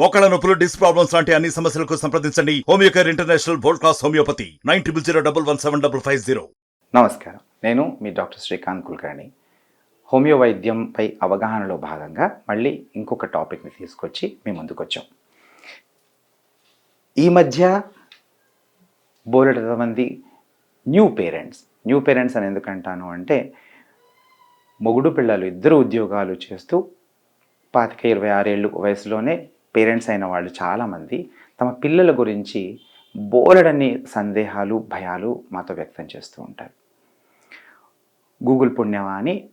మోకాళ్ళ నొప్పులు disc problems లాంటి అన్ని సమస్యలకు సంప్రదించండి. Homeocare international world class homeopathy nine triple zero double one seven double five zero. నమస్కారం. నేను మీ డాక్టర్ శ్రీకాంత్ కుల్కర్ణి. హోమియో వైద్యంపై అవగాహనలో భాగంగా మళ్ళీ ఇంకొక టాపిక్ని తీసుకొచ్చి మీ ముందుకు వచ్చాం ఈ మధ్య బోలెడు మంది న్యూ పేరెంట్స్ న్యూ పేరెంట్స్ అని ఎందుకంటాను అంటే మొగుడు పిల్లలు ఇద్దరు ఉద్యోగాలు చేస్తూ పాతిక ఇరవై ఆరేళ్ళు వయసులోనే పేరెంట్స్ అయిన వాళ్ళు చాలామంది తమ పిల్లల గురించి బోలెడన్ని సందేహాలు భయాలు మాతో వ్యక్తం చేస్తూ ఉంటారు. గూగుల్ పుణ్యమా అని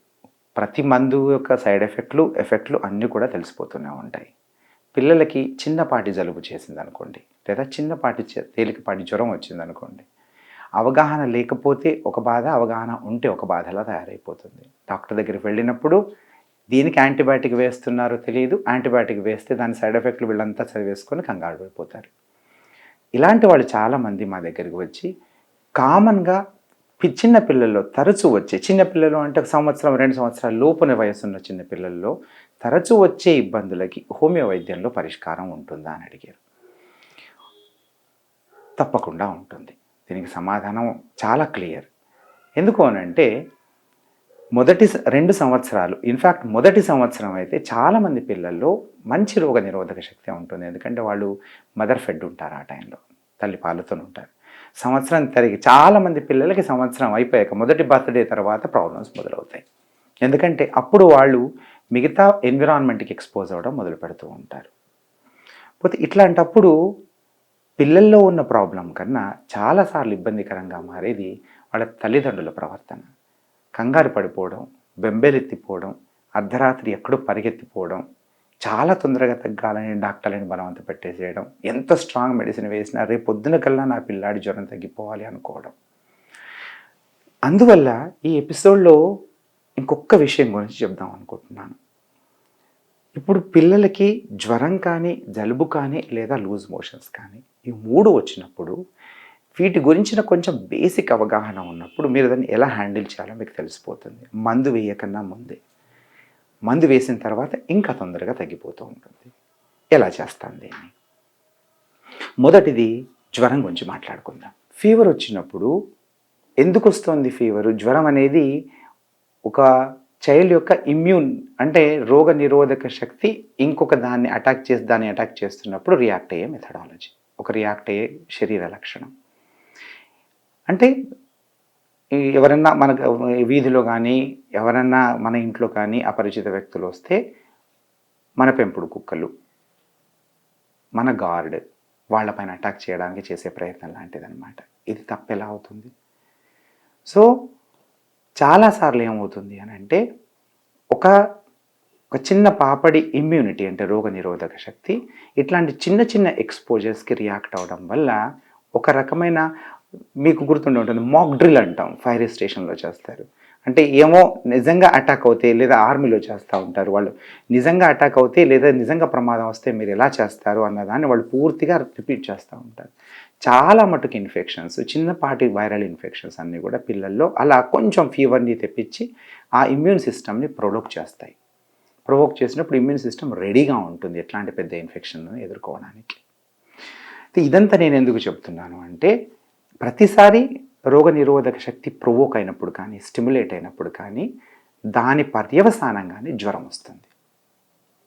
ప్రతి మందు యొక్క సైడ్ ఎఫెక్ట్లు ఎఫెక్ట్లు అన్నీ కూడా తెలిసిపోతూనే ఉంటాయి. పిల్లలకి చిన్నపాటి జలుబు చేసింది అనుకోండి లేదా చిన్నపాటి చే- తేలికపాటి జ్వరం వచ్చింది అనుకోండి అవగాహన లేకపోతే ఒక బాధ అవగాహన ఉంటే ఒక బాధలా తయారైపోతుంది. డాక్టర్ దగ్గరికి వెళ్ళినప్పుడు దీనికి యాంటీబయాటిక్ వేస్తున్నారో తెలియదు యాంటీబయాటిక్ వేస్తే దాని సైడ్ ఎఫెక్ట్లు వీళ్ళంతా చదివేసుకొని కంగారు పడిపోతారు. ఇలాంటి వాళ్ళు చాలామంది మా దగ్గరికి వచ్చి కామన్గా చిన్న పిల్లల్లో తరచూ వచ్చే చిన్న పిల్లలు అంటే ఒక సంవత్సరం రెండు సంవత్సరాల లోపున వయసున్న చిన్న పిల్లల్లో తరచూ వచ్చే ఇబ్బందులకి హోమియో వైద్యంలో పరిష్కారం ఉంటుందా అని అడిగారు. తప్పకుండా ఉంటుంది. దీనికి సమాధానం చాలా క్లియర్. ఎందుకు అనంటే మొదటి స- రెండు సంవత్సరాలు. ఇన్ఫ్యాక్ట్ మొదటి సంవత్సరం అయితే చాలామంది పిల్లల్లో మంచి రోగ నిరోధక శక్తి ఉంటుంది. ఎందుకంటే వాళ్ళు మదర్ ఫెడ్ ఉంటారు ఆ టైంలో. తల్లి పాలతో ఉంటారు. సంవత్సరం తరిగి చాలామంది పిల్లలకి సంవత్సరం అయిపోయాక మొదటి బర్త్డే తర్వాత ప్రాబ్లమ్స్ మొదలవుతాయి. ఎందుకంటే అప్పుడు వాళ్ళు మిగతా ఎన్విరాన్మెంట్కి ఎక్స్పోజ్ అవ్వడం మొదలు పెడుతూ ఉంటారు. పోతే ఇట్లాంటప్పుడు పిల్లల్లో ఉన్న ప్రాబ్లం కన్నా చాలాసార్లు ఇబ్బందికరంగా మారేది వాళ్ళ తల్లిదండ్రుల ప్రవర్తన. కంగారు పడిపోవడం బెంబేలెత్తిపోవడం అర్ధరాత్రి ఎక్కడో పరిగెత్తిపోవడం చాలా తొందరగా తగ్గాలని డాక్టర్లని బలవంత పెట్టేసేయడం ఎంత స్ట్రాంగ్ మెడిసిన్ వేసినా రేపు పొద్దున కల్లా నా పిల్లాడి జ్వరం తగ్గిపోవాలి అనుకోవడం. అందువల్ల ఈ ఎపిసోడ్లో ఇంకొక విషయం గురించి చెప్దాం అనుకుంటున్నాను. ఇప్పుడు పిల్లలకి జ్వరం కానీ జలుబు కానీ లేదా లూజ్ మోషన్స్ కానీ ఈ మూడు వచ్చినప్పుడు వీటి గురించిన కొంచెం బేసిక్ అవగాహన ఉన్నప్పుడు మీరు దాన్ని ఎలా హ్యాండిల్ చేయాలో మీకు తెలిసిపోతుంది. మందు వేయకన్నా ముందే. మందు వేసిన తర్వాత ఇంకా తొందరగా తగ్గిపోతూ ఉంటుంది. ఎలా చేస్తాను దీన్ని? మొదటిది జ్వరం గురించి మాట్లాడుకుందాం. ఫీవర్ వచ్చినప్పుడు ఎందుకు వస్తుంది ఫీవరు జ్వరం అనేది ఒక చైల్డ్ యొక్క ఇమ్యూన్ అంటే రోగ నిరోధక శక్తి ఇంకొక దాన్ని అటాక్ చేసి దాన్ని అటాక్ చేస్తున్నప్పుడు రియాక్ట్ అయ్యే మెథడాలజీ ఒక రియాక్ట్ అయ్యే శరీర లక్షణం. అంటే ఎవరైనా ఎవరన్నా మన వీధిలో కానీ ఎవరన్నా మన ఇంట్లో కానీ అపరిచిత వ్యక్తులు వస్తే మన పెంపుడు కుక్కలు మన గార్డ్ వాళ్ళపైన అటాక్ చేయడానికి చేసే ప్రయత్నం లాంటిదనమాట ఇది తప్పెలా అవుతుంది? సో చాలాసార్లు ఏమవుతుంది అని అంటే ఒక ఒక చిన్న పాపడి ఇమ్యూనిటీ అంటే రోగ నిరోధక శక్తి ఇట్లాంటి చిన్న చిన్న ఎక్స్పోజర్స్కి రియాక్ట్ అవడం వల్ల ఒక రకమైన మీకు గుర్తుండి ఉంటుంది మాక్ డ్రిల్ అంటాం ఫైర్ స్టేషన్లో చేస్తారు. అంటే ఏమో నిజంగా అటాక్ అవుతే లేదా ఆర్మీలో చేస్తూ ఉంటారు వాళ్ళు. నిజంగా అటాక్ అవుతే లేదా నిజంగా ప్రమాదం వస్తే మీరు ఎలా చేస్తారు అన్నదాన్ని వాళ్ళు పూర్తిగా రిపీట్ చేస్తూ ఉంటారు. చాలా మటుకు ఇన్ఫెక్షన్స్ చిన్నపాటి వైరల్ ఇన్ఫెక్షన్స్ అన్నీ కూడా పిల్లల్లో అలా కొంచెం ఫీవర్ని తెప్పించి ఆ ఇమ్యూన్ సిస్టమ్ని ప్రొవోక్ చేస్తాయి. ప్రొవోక్ చేసినప్పుడు ఇమ్యూన్ సిస్టమ్ రెడీగా ఉంటుంది ఎట్లాంటి పెద్ద ఇన్ఫెక్షన్ ఎదుర్కోవడానికి. ఇదంతా నేను ఎందుకు చెప్తున్నాను అంటే ప్రతిసారి రోగ నిరోధక శక్తి ప్రొవోక్ అయినప్పుడు కానీ స్టిమ్యులేట్ అయినప్పుడు కానీ దాని పర్యవసానంగానే జ్వరం వస్తుంది.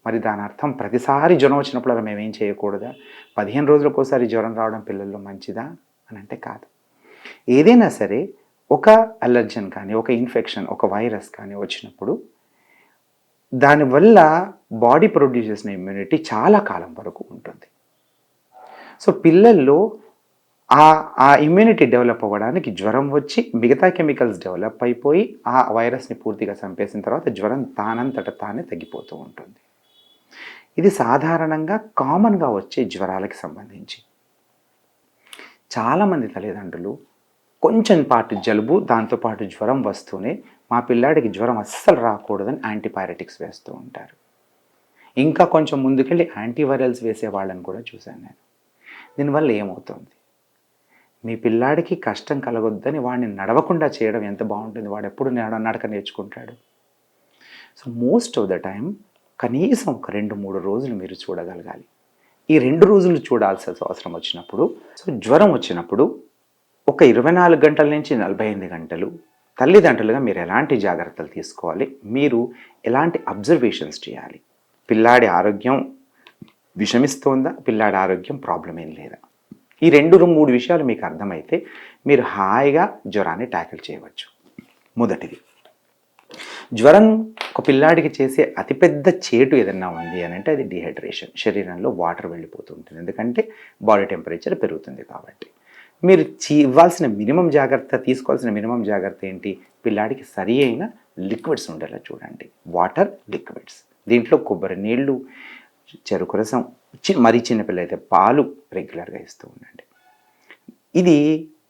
మరి దాని అర్థం ప్రతిసారి జ్వరం వచ్చినప్పుడు అలా మేము ఏం చేయకూడదా? పదిహేను రోజులకు ఒకసారి జ్వరం రావడం పిల్లల్లో మంచిదా? అని అంటే కాదు. ఏదైనా సరే ఒక అలర్జన్ కానీ ఒక ఇన్ఫెక్షన్ ఒక వైరస్ కానీ వచ్చినప్పుడు దానివల్ల బాడీ ప్రొడ్యూస్ చేసిన ఇమ్యూనిటీ చాలా కాలం వరకు ఉంటుంది. సో పిల్లల్లో ఆ ఆ ఇమ్యూనిటీ డెవలప్ అవ్వడానికి జ్వరం వచ్చి మిగతా కెమికల్స్ డెవలప్ అయిపోయి ఆ వైరస్ని పూర్తిగా చంపేసిన తర్వాత జ్వరం తానంతట తానే తగ్గిపోతూ ఉంటుంది. ఇది సాధారణంగా కామన్గా వచ్చే జ్వరాలకి సంబంధించి. చాలామంది తల్లిదండ్రులు కొంచెం పాటు జలుబు దాంతోపాటు జ్వరం వస్తూనే మా పిల్లాడికి జ్వరం అస్సలు రాకూడదని యాంటీబయాటిక్స్ వేస్తూ ఉంటారు. ఇంకా కొంచెం ముందుకెళ్ళి యాంటీవైరల్స్ వేసే వాళ్ళని కూడా చూశాను నేను. దీనివల్ల ఏమవుతుంది? మీ పిల్లాడికి కష్టం కలగొద్దని వాడిని నడవకుండా చేయడం ఎంత బాగుంటుంది. వాడు ఎప్పుడు నడ నడక నేర్చుకుంటాడు. So most of the time కనీసం ఒక రెండు మూడు రోజులు మీరు చూడగలగాలి. ఈ రెండు రోజులు చూడాల్సిన అవసరం వచ్చినప్పుడు సో జ్వరం వచ్చినప్పుడు ఒక ఇరవై నాలుగు గంటల నుంచి నలభై ఎనిమిది గంటలు తల్లిదండ్రులుగా మీరు ఎలాంటి జాగ్రత్తలు తీసుకోవాలి? మీరు ఎలాంటి అబ్జర్వేషన్స్ చేయాలి? పిల్లాడి ఆరోగ్యం విషమిస్తోందా? పిల్లాడి ఆరోగ్యం ప్రాబ్లం ఏం లేదా? ఈ రెండు మూడు విషయాలు మీకు అర్థమైతే మీరు హాయిగా జ్వరాన్ని ట్యాకిల్ చేయవచ్చు. మొదటిది జ్వరం ఒక పిల్లాడికి చేసే అతిపెద్ద చేటు ఏదన్నా ఉంది అని అంటే అది డిహైడ్రేషన్ శరీరంలో వాటర్ వెళ్ళిపోతుంటుంది ఎందుకంటే బాడీ టెంపరేచర్ పెరుగుతుంది కాబట్టి. మీరు చీ ఇవ్వాల్సిన మినిమం జాగ్రత్త తీసుకోవాల్సిన మినిమం జాగ్రత్త ఏంటి? పిల్లాడికి సరి అయిన లిక్విడ్స్ ఉండేలా చూడండి. వాటర్ లిక్విడ్స్ దీంట్లో కొబ్బరి నీళ్ళు చెరుకు రసం చి మరీ చిన్నపిల్ల అయితే పాలు రెగ్యులర్గా ఇస్తూ ఉండండి. ఇది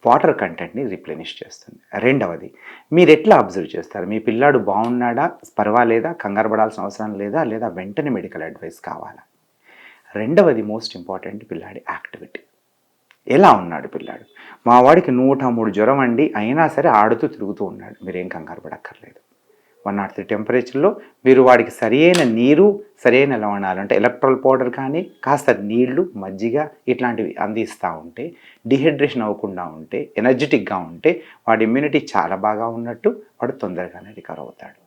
వాటర్ కంటెంట్ని రిప్లెనిష్ చేస్తుంది. రెండవది మీరు ఎట్లా అబ్జర్వ్ చేస్తారు? మీ పిల్లాడు బాగున్నాడా పర్వాలేదా? కంగారు పడాల్సిన అవసరం లేదా? లేదా వెంటనే మెడికల్ అడ్వైస్ కావాలా? రెండవది మోస్ట్ ఇంపార్టెంట్ పిల్లాడి యాక్టివిటీ. ఎలా ఉన్నాడు పిల్లాడు? మా వాడికి నూట మూడు జ్వరం అండి అయినా సరే ఆడుతూ తిరుగుతూ ఉన్నాడు. మీరేం కంగారు పడక్కర్లేదు. వన్ నాట్ త్రీ టెంపరేచర్లో మీరు వాడికి సరియైన నీరు సరైన లవణాలు అంటే ఎలక్ట్రాల్ పౌడర్ కానీ కాస్త నీళ్ళు మజ్జిగ ఇట్లాంటివి అందిస్తూ ఉంటే డిహైడ్రేషన్ అవ్వకుండా ఉంటే ఎనర్జెటిక్గా ఉంటే వాడి ఇమ్యూనిటీ చాలా బాగా ఉన్నట్టు వాడు తొందరగానే రికవర్ అవుతాడు.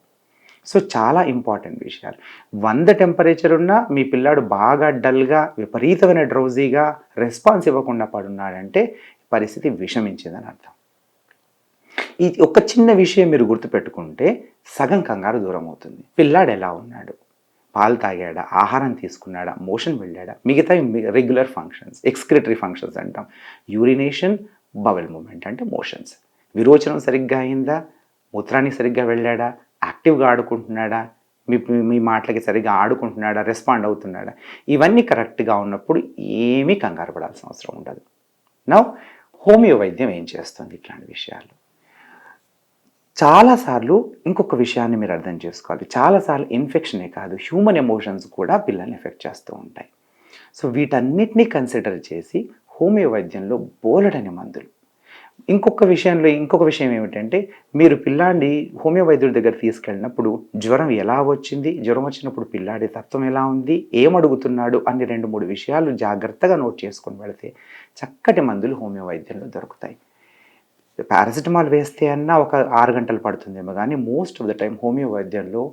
సో చాలా ఇంపార్టెంట్ విషయాలు. వంద టెంపరేచర్ ఉన్నా మీ పిల్లాడు బాగా డల్గా విపరీతమైన డ్రౌజీగా రెస్పాన్స్ ఇవ్వకుండా పడున్నాడంటే పరిస్థితి విషమించిందని అర్థం. ఈ ఒక చిన్న విషయం మీరు గుర్తుపెట్టుకుంటే సగం కంగారు దూరం అవుతుంది పిల్లాడు ఎలా ఉన్నాడు? పాలు తాగాడా? ఆహారం తీసుకున్నాడా? మోషన్ వెళ్ళాడా? మిగతా రెగ్యులర్ ఫంక్షన్స్ ఎక్స్క్రిటరీ ఫంక్షన్స్ అంటాం. యూరినేషన్ బవెల్ మూమెంట్ అంటే మోషన్స్ విరోచనం సరిగ్గా అయిందా? మూత్రానికి సరిగ్గా వెళ్ళాడా? యాక్టివ్గా ఆడుకుంటున్నాడా? మీ మీ- మీ మాటలకి సరిగ్గా ఆడుకుంటున్నాడా? రెస్పాండ్ అవుతున్నాడా? ఇవన్నీ కరెక్ట్గా ఉన్నప్పుడు ఏమీ కంగారు పడాల్సిన అవసరం ఉండదు. నా హోమియో వైద్యం ఏం చేస్తుంది ఇట్లాంటి విషయాలు? చాలాసార్లు ఇంకొక విషయాన్ని మీరు అర్థం చేసుకోవాలి. చాలాసార్లు ఇన్ఫెక్షనే కాదు హ్యూమన్ ఎమోషన్స్ కూడా పిల్లల్ని ఎఫెక్ట్ చేస్తూ ఉంటాయి. సో వీటన్నిటినీ కన్సిడర్ చేసి హోమియో వైద్యంలో బోలెడని మందులు. ఇంకొక విషయంలో ఇంకొక విషయం ఏమిటంటే మీరు పిల్లాడి హోమియో వైద్యుడి దగ్గర తీసుకెళ్ళినప్పుడు జ్వరం ఎలా వచ్చింది? జ్వరం వచ్చినప్పుడు పిల్లాడి తత్వం ఎలా ఉంది? ఏం అని అన్ని రెండు మూడు విషయాలు జాగ్రత్తగా నోట్ చేసుకొని వెళితే చక్కటి మందులు హోమియో వైద్యంలో దొరుకుతాయి. పారాసిటమాల్ వేస్తే అన్నా ఒక ఆరు గంటలు పడుతుందేమో కానీ most of the time homeo వైద్యంలో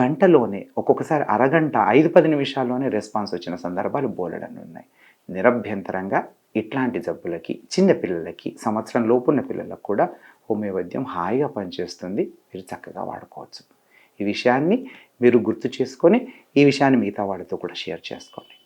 గంటలోనే ఒక్కొక్కసారి అరగంట ఐదు పది నిమిషాల్లోనే రెస్పాన్స్ వచ్చిన సందర్భాలు బోలెడన్ని ఉన్నాయి. నిరభ్యంతరంగా ఇట్లాంటి జబ్బులకి చిన్న పిల్లలకి సంవత్సరం లోపున్న పిల్లలకు కూడా హోమియో వైద్యం హాయిగా పనిచేస్తుంది. మీరు చక్కగా వాడుకోవచ్చు. ఈ విషయాన్ని మీరు గుర్తు చేసుకొని ఈ విషయాన్ని మిగతా వాళ్ళతో కూడా షేర్ చేసుకోండి.